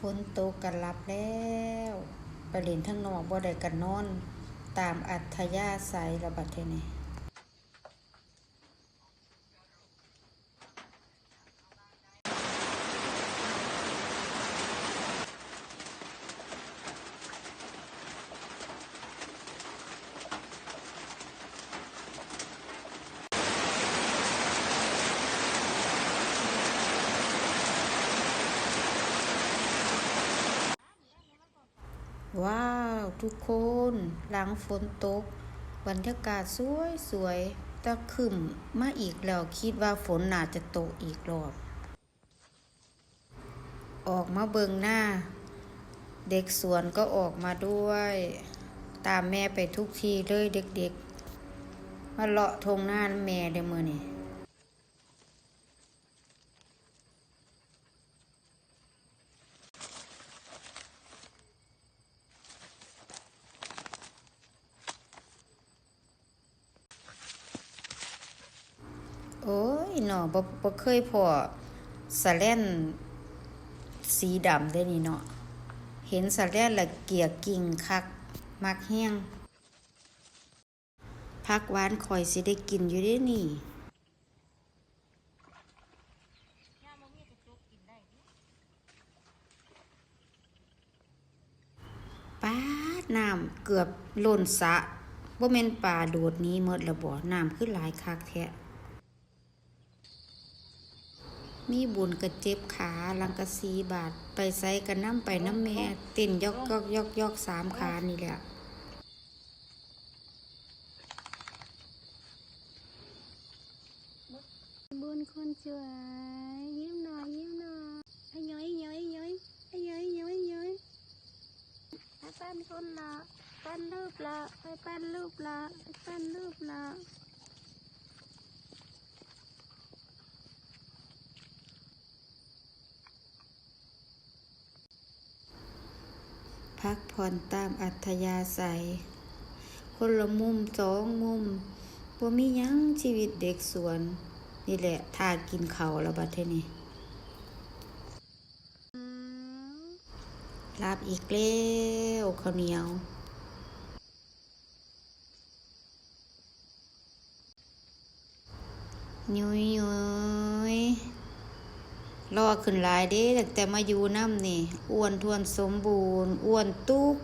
ฝนตกกันรับแล้วไปเล่นทั้งนอกบ่ได้กันนอน ตามอัธยาศัยระบัดเทนี่ ว้าว ทุกคน หลังฝนตก บรรยากาศสวยสวยตะขึ้มมาอีกแล้วคิดว่าฝนน่าจะตกอีกรอบ ออกมาเบิงหน้า เด็กสวนก็ออกมาด้วย ตามแม่ไปทุกทีเลยเด็กๆ มาเลาะทงหน้าแม่เด้อมือนี่ โอ้ยเนาะบ่บ่เคยพอสะแล่นสีดำได้นี่เนาะเห็นสะแล่นละเกียกกิ่งคัก มักแห้งพักหวานคอยสิได้กินอยู่เด้นี่ป้าน้ำเกือบล้นสะบ่แม่นป่าโดดนี้หมดละบ่น้ำคือหลายคักแท้ มีบุญกระเจ็บขาลังกะสีบาดไปใส่กันน้ำไปน้ำแม่เต้นยอกยอกยอกยอกสามขานี่แหละบุญคนสวยยิ้มหน่อยยิ้มหน่อยไอ้ย้อยย้อยย้อยไอ้ย้อยย้อยย้อยไอ้ปั้นคนละปั้นรูปละไอ้ปั้นรูปละไอ้ปั้นรูปละ พักผ่อนตามอัธยาศัย คนละมุมสองมุมบ่มียังชีวิตเด็กสวน นี่แหละทากินเขาแล้วบัดเทนี้อืมลาบอีกแล้วข้าวเหนียวยุยยุย รอขึ้นหลายเด้แต่มาอยู่น้ำนี่ อ้วนทวนสมบูรณ์ อ้วนตุ๊ก